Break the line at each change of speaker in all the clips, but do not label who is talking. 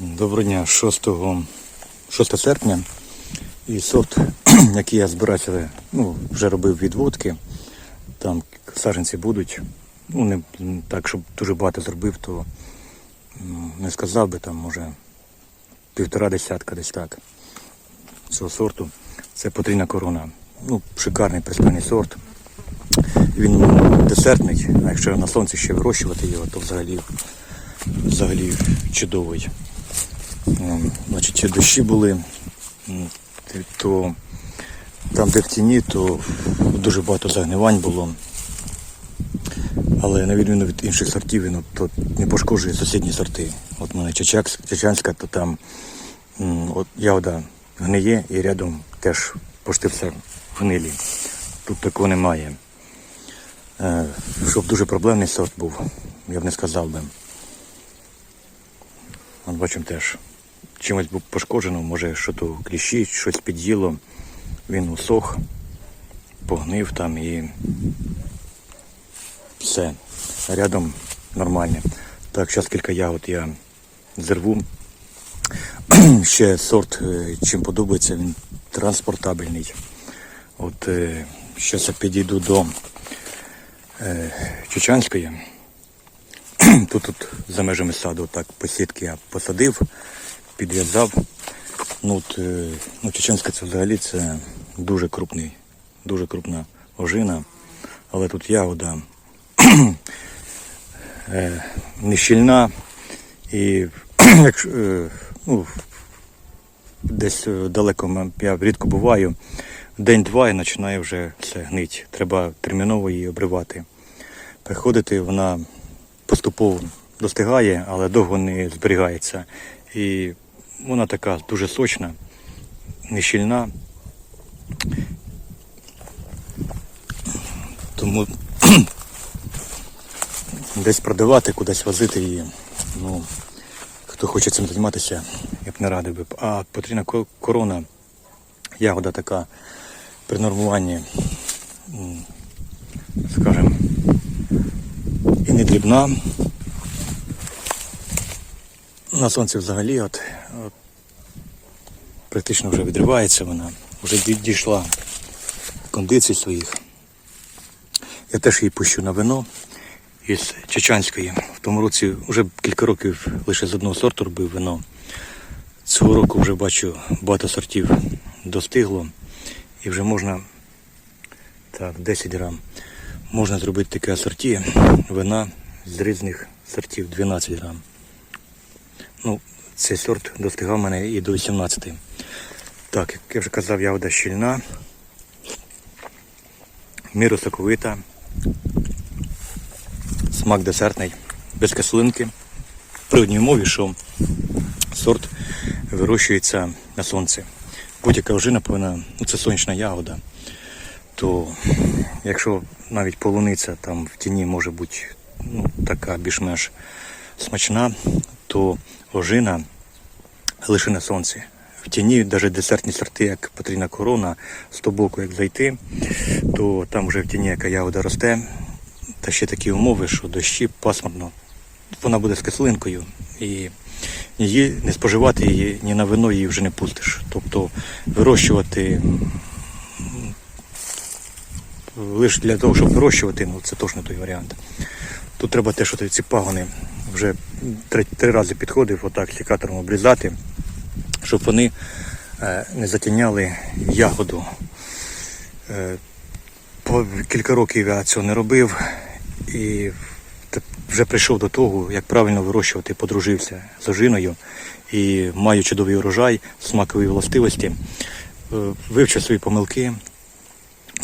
Доброго дня, 6, 6 серпня. І сорт, який я збирався, ну, вже робив відводки. Там саджанці будуть. Ну, не так, щоб дуже багато зробив, то м, не сказав би там, може, півтора десятка десь так. Цього сорту. Це потрійна корона. Ну, шикарний пристойний сорт. Він десертний, а якщо на сонці ще вирощувати його, то взагалі, взагалі чудовий. Ем, Значить, дощі були, то там, де в тіні, то дуже багато загнивань було. Але на відміну від інших сортів, він от не пошкоджує сусідні сорти. От у мене Чечакс- Чечанська, то там от ягода гниє і рядом теж пошти все в гнилі. Тут такого немає. Е, щоб дуже проблемний сорт був, я б не сказав би. От бачимо теж. Чимось був пошкоджено, може що то кліщі, щось під'їло. Він усох, погнив там і все. Рядом нормальне. Так, зараз кілька ягод я зерву. Ще сорт, е, чим подобається, він транспортабельний. От зараз я підійду до е, Чечанської. Тут, тут за межами саду так посітки я посадив, підв'язав. Ну, от, е, ну, Чеченська це взагалі це дуже крупний, дуже крупна ожина. Але тут ягода е, не щільна і е, ну, десь далеко я рідко буваю, день-два і починає вже все гнить. Треба терміново її обривати. Приходити вона поступово достигає, але довго не зберігається. І вона така дуже сочна, нещільна. Тому десь продавати, кудись возити її. Ну, хто хоче цим займатися, я б не радив би. А потрібна корона, ягода така при нормуванні, скажімо, і не дрібна. На сонці взагалі от, от практично вже відривається вона, вже дій- дійшла кондицій своїх. Я теж її пущу на вино із Чечанської. В тому році вже кілька років лише з одного сорту робив вино. Цього року вже бачу багато сортів достигло і вже можна так, 10 грам. Можна зробити таке асорті вина з різних сортів 12 грам. Ну, цей сорт достигав мене і до 18. Так, як я вже казав, ягода щільна, міру соковита, смак десертний, без кислинки. При одній умові, що сорт вирощується на сонці. Будь-яка ожина повинна, ну це сонячна ягода, то якщо навіть полуниця там в тіні може бути ну, така більш-менш смачна, то ожина лише на сонці. В тіні навіть десертні сорти, як потрійна корона, з того боку, як зайти, то там вже в тіні яка ягода росте, та ще такі умови, що дощі пасмурно, вона буде з кислинкою. І її не споживати її ні на вино її вже не пустиш. Тобто вирощувати лише для того, щоб вирощувати, ну це точно той варіант. Тут треба те, що ці пагони вже три, три рази підходив, отак секатором обрізати, щоб вони е, не затіняли ягоду. Е, по кілька років я цього не робив і вже прийшов до того, як правильно вирощувати, подружився з ожиною і маю чудовий урожай, смакові властивості. Е, Вивчив свої помилки.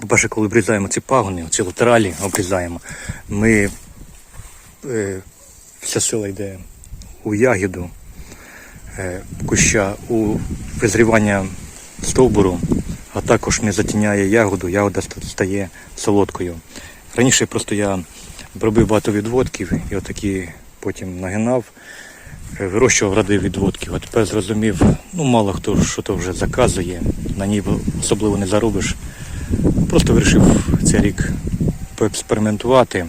По-перше, коли обрізаємо ці пагони, ці латералі обрізаємо, ми е, вся сила йде у ягіду е, куща, у визрівання стовбуру, а також не затіняє ягоду, ягода стає солодкою. Раніше просто я робив багато відводків і отакі потім нагинав, е, вирощував ради відводків. А тепер зрозумів, ну мало хто що то вже заказує, на ній особливо не заробиш. Просто вирішив цей рік поекспериментувати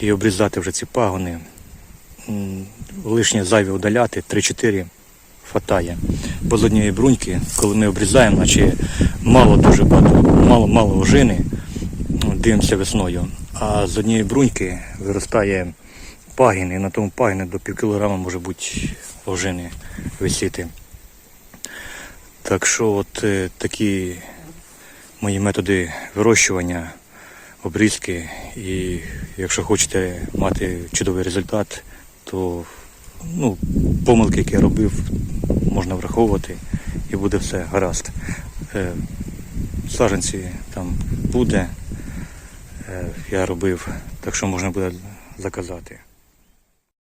і обрізати вже ці пагони. Лишнє зайве удаляти, 3-4 хватає. Бо з однієї бруньки, коли ми обрізаємо, наче мало дуже багато, мало, мало ожини, дивимося весною. А з однієї бруньки виростає пагін, і на тому пагіні до пів кілограма може бути ожини висіти. Так що от е, такі мої методи вирощування, обрізки. І якщо хочете мати чудовий результат, то ну, помилки, які я робив, можна враховувати і буде все гаразд. Е, Саженці там буде, е, я робив, так що можна буде заказати.